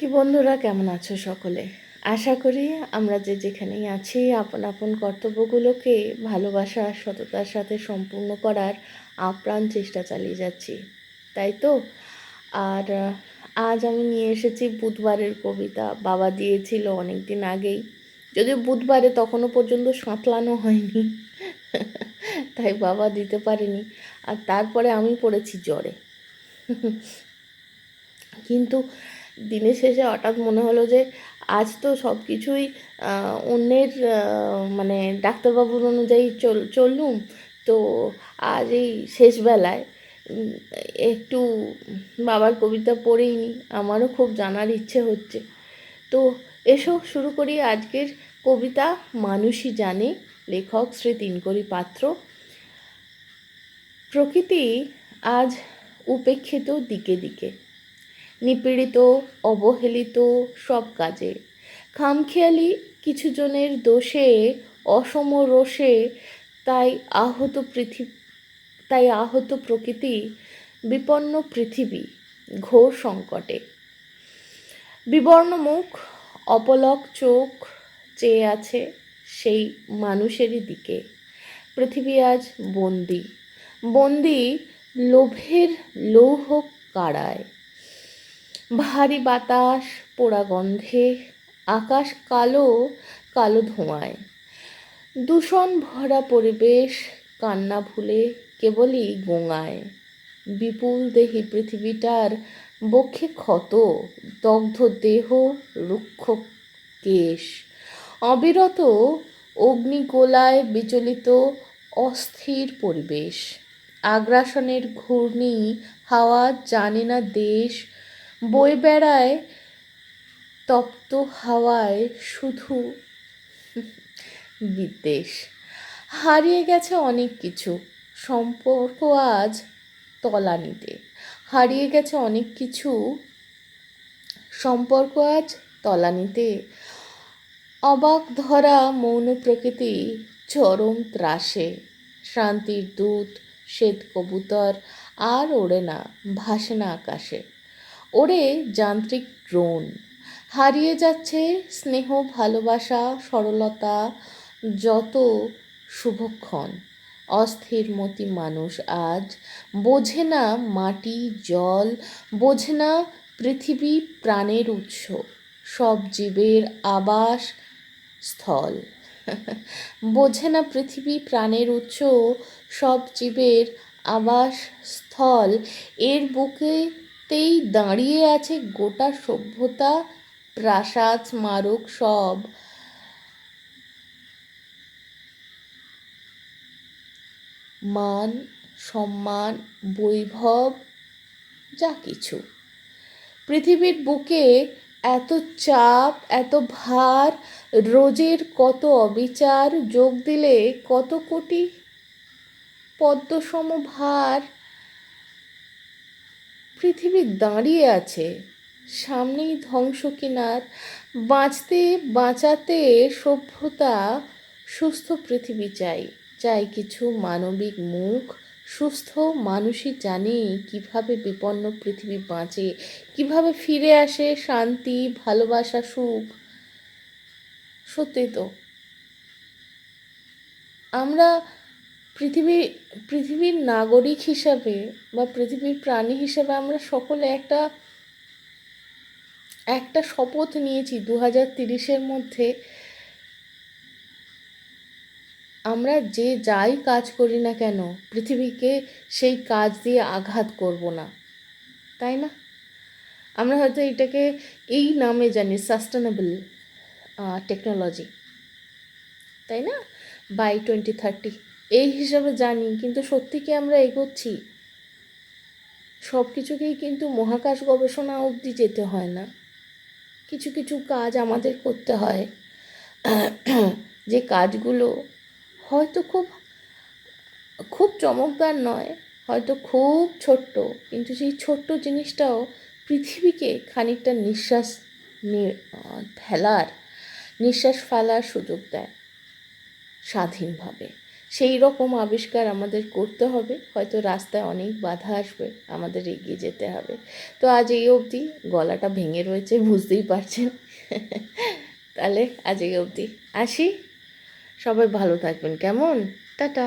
কি বন্ধুরা, কেমন আছো সকলে? আশা করি আমরা যে যেখানেই আছি, আপন আপন কর্তব্যগুলোকে, ভালোবাসা, সততার সাথে সম্পূর্ণ করার আপ্রাণ চেষ্টা চালিয়ে যাচ্ছি, তাই তো? আর আজ আমি নিয়ে এসেছি বুধবারের কবিতা। বাবা দিয়েছিল অনেক দিন আগেই। যদিও বুধবারে তখনও পর্যন্ত সাঁতলানো হয়নি, তাই বাবা দিতে পারেনি। আর তারপরে আমি পড়েছি জ্বরে। কিন্তু দিনের শেষে হঠাৎ মনে হলো যে আজ তো সব কিছুই অন্যের মানে ডাক্তারবাবুর অনুযায়ী চল, চললুম। তো আজ এই শেষবেলায় একটু বাবার কবিতা পড়েই নি, আমারও খুব জানার ইচ্ছে হচ্ছে। তো এসো শুরু করি আজকের কবিতা, মানুষই জানে, লেখক শ্রী তিনকরি পাত্র। প্রকৃতি আজ উপেক্ষিত দিকে দিকে নিপীড়িত, অবহেলিত সব কাজে। খামখেয়ালি কিছু জনের দোষে, অসম রোষে, তাই আহত পৃথিবী, তাই আহত প্রকৃতি বিপন্ন পৃথিবী ঘোর সংকটে। বিবর্ণ মুখ অপলক চোখ চেয়ে আছে সেই মানুষেরই দিকে। পৃথিবী আজ বন্দি। বন্দি লোভের লৌহ কাড়ায়। ভারী বাতাস, পোড়া গন্ধে, আকাশ কালো কালো ধোঁয়ায়। দূষণ ভরা পরিবেশ, কান্না ভুলে কেবলই গোঙায়। বিপুল দেহি পৃথিবীটার বক্ষে ক্ষত, দগ্ধ দেহ, রুক্ষ কেশ। অবিরত অগ্নিগোলায় বিচলিত অস্থির পরিবেশ। আগ্রাসনের ঘূর্ণি, হাওয়া জানে না দেশ বয়ে বেড়ায় তপ্ত হাওয়ায় শুধু বিদ্বেষ। হারিয়ে গেছে অনেক কিছু। সম্পর্ক আজ তলানিতে। হারিয়ে গেছে অনেক কিছু। সম্পর্ক আজ তলানিতে। অবাক ধরা মৌন প্রকৃতি চরম ত্রাসে। শান্তির দূত, শ্বেত কবুতর আর ওড়ে না, ভাসে না আকাশে। ওড়ে যান্ত্রিক ড্রোন, হারিয়ে যাচ্ছে স্নেহ, ভালোবাসা, সরলতা, যত শুভক্ষণ। অস্থির মতি মানুষ আজ বোঝে না মাটি, জল, বোঝে না পৃথিবী প্রাণের উৎস, সব জীবের আবাস স্থল। বোঝে না পৃথিবী প্রাণের উৎস, সব জীবের আবাস স্থল, এর বুকেতেই দাঁড়িয়ে আছে গোটা সভ্যতা, প্রাসাদ, স্মারক, সব। মান, সম্মান, বৈভব, যা কিছু। পৃথিবীর বুকে এত চাপ, এত ভার, রোজের কত অবিচার, যোগ দিলে কত কোটি পদ্মসম ভার পৃথিবী দাঁড়িয়ে আছে। সামনেই ধ্বংস কিনার বাঁচতে বাঁচাতে সভ্যতা সুস্থ পৃথিবী চাই। চাই কিছু মানবিক মুখ, সুস্থ মানুষই জানে কীভাবে বিপন্ন পৃথিবী বাঁচে, কীভাবে ফিরে আসে শান্তি, ভালোবাসা, সুখ। সত্যি তো। আমরা পৃথিবী, পৃথিবীর নাগরিক হিসাবে বা পৃথিবীর প্রাণী হিসাবে আমরা সকলে একটা একটা শপথ নিয়েছি দু হাজার তিরিশের মধ্যে। আমরা যে যাই কাজ করি না কেন, পৃথিবীকে সেই কাজ দিয়ে আঘাত করব না। তাই না? আমরা হয়তো এটাকে এই নামে জানি সাস্টেনেবল টেকনোলজি তাই না? বাই টোয়েন্টি থার্টি এই হিসাবে জানি, কিন্তু সত্যি কি আমরা এগোচ্ছি? সব কিছুকেই কিন্তু মহাকাশ গবেষণা অবধি যেতে হয় না। কিছু কিছু কাজ আমাদের করতে হয়। যে কাজগুলো হয়তো খুব খুব চমকদার নয়, হয়তো খুব ছোট্ট, কিন্তু সেই ছোট্ট জিনিসটাও পৃথিবীকে খানিকটা নিঃশ্বাস ফেলার নিঃশ্বাস ফেলার সুযোগ দেয় স্বাধীনভাবে। সেই রকম আবিষ্কার আমাদের করতে হবে। হয়তো রাস্তায় অনেক বাধা আসবে, আমাদের এগিয়ে যেতে হবে। তো আজ এই অবধি গলাটা ভেঙে রয়েছে, বুঝতেই পারছেন। তাহলে আজ এই অবধি আসি। সবাই ভালো থাকবেন, কেমন? টাটা।